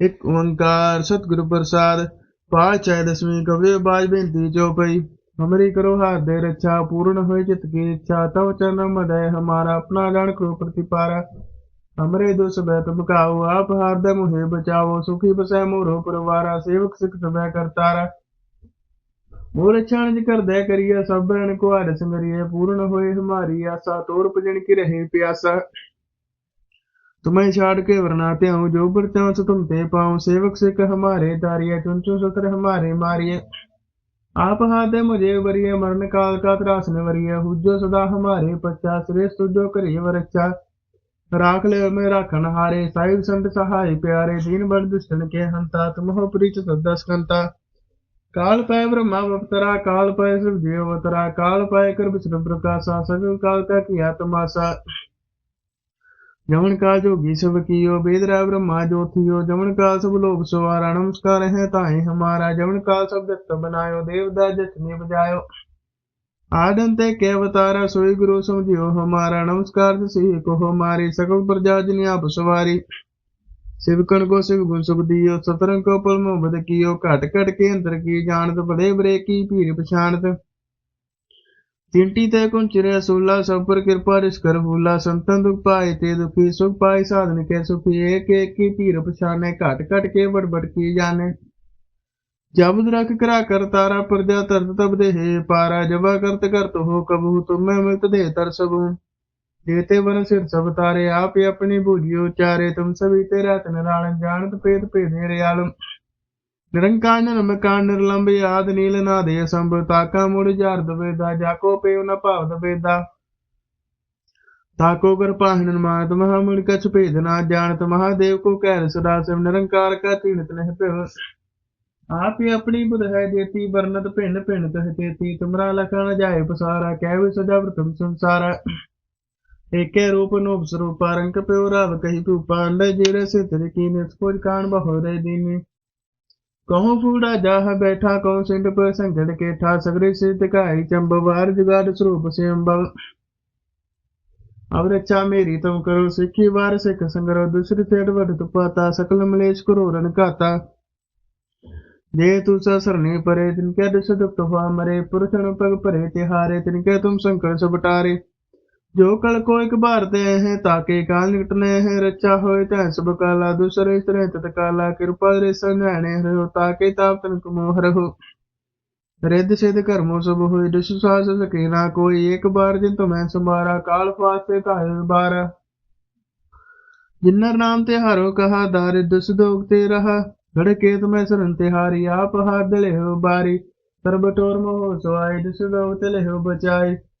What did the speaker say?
ਇੱਕ ਓੰਕਾਰ ਸਤਿਗੁਰ ਪ੍ਰਸਾਦ ਪਾਤਸ਼ਾਹ ਦਸਵੀਂ ਕਵੀ ਬਾਜ ਬੇਨਤੀ ਚੋਪਈ। ਹਮਰੀ ਕਰੋ ਹਾਥ ਦੇ ਰੱਛਾ, ਪੂਰਨ ਹੋਏ ਚਿਤ ਕੀ ਇੱਛਾ ਤਵ ਚਰਨ ਮਦੈ ਹਮਾਰਾ, ਆਪਣਾ ਜਾਣ ਕਰੋ ਪ੍ਰਤੀਪਾਰਾ। ਹਮਰੇ ਦੁਸ ਬੈ ਤੁਮ ਕਾਓ ਆਪ ਹਾਰਦ ਮੁਹੇ ਬਚਾਵੋ, ਸੁਖੀ ਬਸੈ ਮੋਰੋ ਪਰਵਾਰਾ, ਸੇਵਕ ਸਿਖ ਸਭੈ ਕਰਤਾਰਾ ਮੋਰ ਛਾਣਜ ਕਰਦੈ ਕਰੀਆ ਸਭ ਬਰਨ ਕੋ ਹਰ ਸੰਗਰੀਏ ਪੂਰਨ ਹੋਏ ਹਮਾਰੀ ਆਸਾ, ਤੋਰ ਭਜਨ ਕੀ ਰਹੇ ਪਿਆਸਾ। तुम्हें छाड़ के वरना त्याऊं जो बरत्यां सो तुम ते पाऊं सेवक सिख हमारे तारिये चुन चुन सत्र हमारे मारिये आप हाथ है मुझे वरिय मरण काल का त्रास न वरिय हुजो सदा हमारे पच्चा श्रेष्ठ तुझो करिय वरक्षा राख ले में राखन हारे साहिब संत सहाय प्यारे दीन बड़ दुष्टन के हंता तुम हो प्रीत सदा स्कंता काल पाए ब्रह्मा अवतरा काल पाए शिव जीव अवतरा काल पाए कर विष्णु प्रकाशा सगल काल का किया तमाशा जमन काल जोगी सब कियो बेदरा ब्रह्मा जो थियो जमन काल सब लोग सवारा नमस्कार है ताहे हमारा जमन काल सब दत्त बनायो देवदा जसने बजायो आदंते के अवतारा सोई गुरु समझियो हमारा नमस्कार से को हमारी सकल प्रजा जिन आप सवारी शिवकन को शिव गुण सुख दियो सतरंग को पल मोहब्बत कियो घट घट के अंतर की जानत बड़े बड़े की पीर पछाणत तिंटी तय कुन चिरे सोला सब पर कृपा रिस कर फूला संतन दुख पाए ते दुखी सुख पाए साधन के सुखी एक एक की पीर पछाने घट घट के बड़ बड़ की जाने जब रख करा कर तारा प्रजा तरत तब दे हे पारा जबा करत करत हो कबू तुम्हें मिलत दे तर सबू देते वन सिर सब तारे आप ही अपनी बूझियो चारे तुम सभी तेरा तन जानत पेद पेद आलम ਨਿਰੰਕਾਰ ਨਿਰਮਕਾਰ ਨਿਰਲੰਭ ਆਦ ਨੀਲ ਨਾਦੇ ਸੰਭ ਤਾਕਾ ਮੁੜ ਜਾਰਦ ਵੇਦਾ ਜਾਕੋ ਪੇਵ ਨ ਭਾਵ ਵੇਦਾ ਤਾਕੋ ਕਰ ਪਾਹਨ ਮਾਤ ਕਛ ਭੇਦ ਨਾ ਜਾਣਤ ਮਹਾਦੇਵ ਕੋ ਕਹਿ ਸਦਾ ਸਿਵ ਨਿਰੰਕਾਰ ਕਾ ਤੀਨਤ ਨਹਿ ਪਿਵ ਆਪ ਹੀ ਆਪਣੀ ਬੁਧ ਹੈ ਜੇਤੀ ਵਰਨਤ ਭਿੰਨ ਭਿੰਨ ਤਹ ਤੇਤੀ, ਤੁਮਰਾ ਲਖਣ ਜਾਏ ਪਸਾਰਾ, ਕਹਿ ਸਦਾ ਵਰਤਮ ਸੰਸਾਰਾ। ਏਕੇ ਰੂਪ ਨੂਪ ਸਰੂਪਾ, ਰੰਗ ਪਿਉ ਰਵ ਕਹੀ ਭੂਪਾ ਅੰਡੇ ਜੀਰੇ ਸਿਤਰ ਕੀ ਨਿਸ ਪੁਜ ਕਾਣ ਬਹੁ ਰੇ ਦੀਨੇ। ਕਹੋ ਫੂੜਾ ਜਾਹ ਬੈਠਾ ਕਉ ਸਿੰਧ ਪਰ ਸੰਗੜ ਕੇ ਠਾ ਸਗਰੇ ਸਿਧ ਕਾਈ ਚੰਬਵਾਰ ਜੁਗਾਦ ਸਰੂਪ ਸਿੰਬਲ ਅਬ ਰੱਛਾ ਮੇਰੀ ਤੁਮ ਕਰੋ ਸਿੱਖੀ ਵਾਰ ਸਿੱਖ ਸੰਗਰੋ ਦੂਸਰੀ ਤੇੜ ਵਡ ਤੁਪਾਤਾ ਸਕਲ ਮਲੇਸ਼ ਕਰੋ ਰਨ ਘਾਤਾ ਜੇ ਤੂ ਸਰਨੇ ਪਰੇ ਤਿਨ ਕੈ ਦਸ ਦੁਪਤ ਮਰੇ ਪੁਰਖਨ ਪਗ ਭਰੇ ਤਿਹਾਰੇ ਤਿਨ ਕੈ ਤੁਮ ਸੰਕਰ ਸਬਟਾਰੇ ਜੋ ਕਲ ਕੋ ਇੱਕ ਭਾਰਤੇ ਹੈ ਤਾਕੇ ਕਾਲ ਨਿਕਟਨੇ ਹੈ ਰੱਚਾ ਹੋਏ ਤੈ ਸਭ ਕਾਲਾ, ਦੂਸਰੇ ਤਰੇ ਤਤ ਕਾਲਾ, ਕਿਰਪਾ ਰੇ ਸੰਘਾਣੇ ਰਹੋ ਤਾਕੇ ਤਾਪ ਤਨ ਕਮੋ ਰਹੋ। ਰਿੱਧ ਸਿਧ ਕਰਮੋ ਸਭ ਹੋਏ, ਦਿਸ ਸਾਸ ਸਕੇ ਨਾ ਕੋਈ, ਇੱਕ ਬਾਰ ਜਿਨ ਤੁਮੈ ਸੰਭਾਰਾ, ਕਾਲ ਫਾਸੇ ਕਾਇ ਬਾਰ। ਜਿਨਰ ਨਾਮ ਤੇ ਹਾਰੋ ਕਹਾ, ਦਾਰਿ ਦਸ ਦੋਗ ਤੇ ਰਹਾ। ਘੜ ਕੇ ਤੁਮੈ ਸਰਨ ਤੇ ਹਾਰੀ, ਆਪ ਹਾਰ ਦਲੇ ਹੋ ਬਾਰੀ। ਸਰਬ ਟੋਰ ਮੋਹ ਸਵਾਈ ਦਿਸ ਦੋਗ ਤੇ ਲੈ ਹੋ